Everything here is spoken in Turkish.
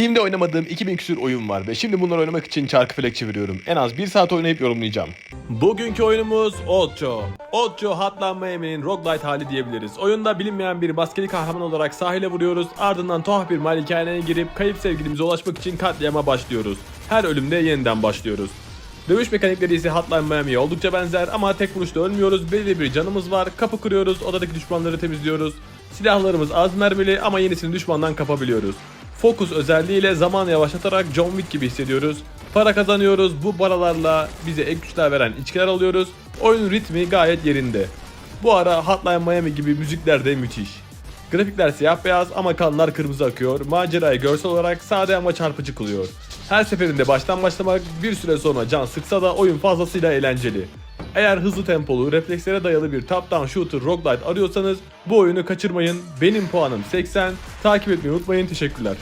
Steam'de oynamadığım 2000 küsür oyun var ve şimdi bunları oynamak için çarkı felek çeviriyorum. En az 1 saat oynayıp yorumlayacağım. Bugünkü oyunumuz Ocho. Ocho Hotline Miami'nin roguelite hali diyebiliriz. Oyunda bilinmeyen bir maskeli kahraman olarak sahile vuruyoruz. Ardından tuhaf bir malikaneye girip kayıp sevgilimize ulaşmak için katliama başlıyoruz. Her ölümde yeniden başlıyoruz. Dövüş mekanikleri ise Hotline Miami'ye oldukça benzer ama tek vuruşta ölmüyoruz. Belirli bir canımız var. Kapı kırıyoruz, odadaki düşmanları temizliyoruz. Silahlarımız az mermili ama yenisini düşmandan kapabiliyoruz. Fokus özelliğiyle zaman yavaşlatarak John Wick gibi hissediyoruz. Para kazanıyoruz. Bu paralarla bize ek güçler veren içkiler alıyoruz. Oyunun ritmi gayet yerinde. Bu ara Hotline Miami gibi müzikler de müthiş. Grafikler siyah beyaz ama kanlar kırmızı akıyor. Macerayı görsel olarak sade ama çarpıcı kılıyor. Her seferinde baştan başlamak bir süre sonra can sıksa da oyun fazlasıyla eğlenceli. Eğer hızlı tempolu, reflekslere dayalı bir top-down shooter roguelite arıyorsanız bu oyunu kaçırmayın. Benim puanım 80. Takip etmeyi unutmayın. Teşekkürler.